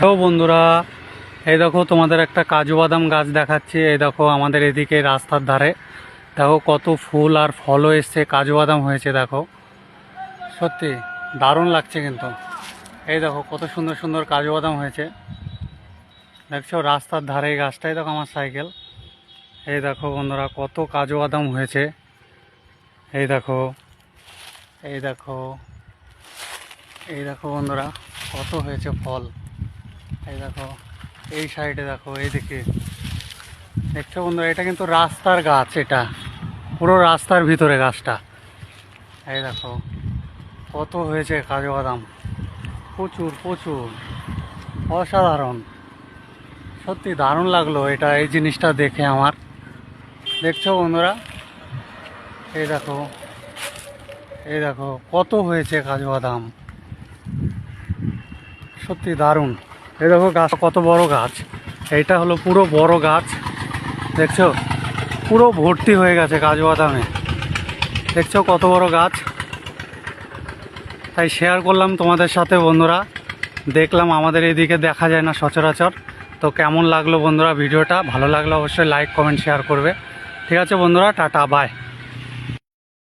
তো বন্ধুরা, এই দেখো তোমাদের একটা কাজু বাদাম গাছ দেখাচ্ছি। এই দেখো আমাদের এদিকে রাস্তার ধারে। দেখো কত ফুল আর ফলও এসছে, কাজু বাদাম হয়েছে দেখো। সত্যি দারুণ লাগছে কিন্তু। এই দেখো কত সুন্দর সুন্দর কাজু বাদাম হয়েছে। দেখছ রাস্তার ধারে এই গাছটাই দেখো আমার সাইকেল। এই দেখো বন্ধুরা কত কাজু বাদাম হয়েছে। এই দেখো এই দেখো এই দেখো বন্ধুরা কত হয়েছে ফল। এই দেখো, এই সাইডে দেখো এইদিকে দেখছ বন্ধুরা, এটা কিন্তু রাস্তার গাছ এটা। পুরো রাস্তার ভিতরে গাছটা। এই দেখো, কত হয়েছে কাজু বাদাম। প্রচুর প্রচুর। অসাধারণ। সত্যি দারুণ লাগল এটা, এই জিনিসটা দেখে আমার। দেখছ বন্ধুরা? এই দেখো এই দেখো, কত হয়েছে কাজু বাদাম। সত্যি দারুণ। এই দেখো গাছ, কত বড় গাছ। এইটা হলো পুরো বড় গাছ। দেখছ? পুরো ভর্তি হয়ে গেছে কাজু বাদামে। দেখছ কত বড় গাছ? তাই শেয়ার করলাম তোমাদের সাথে, বন্ধুরা। দেখলাম আমাদের এদিকে দেখা যায় না সচরাচর। তো কেমন লাগল বন্ধুরা ভিডিওটা? ভালো লাগলে অবশ্যই লাইক কমেন্ট শেয়ার করবে। ঠিক আছে বন্ধুরা, টাটা বাই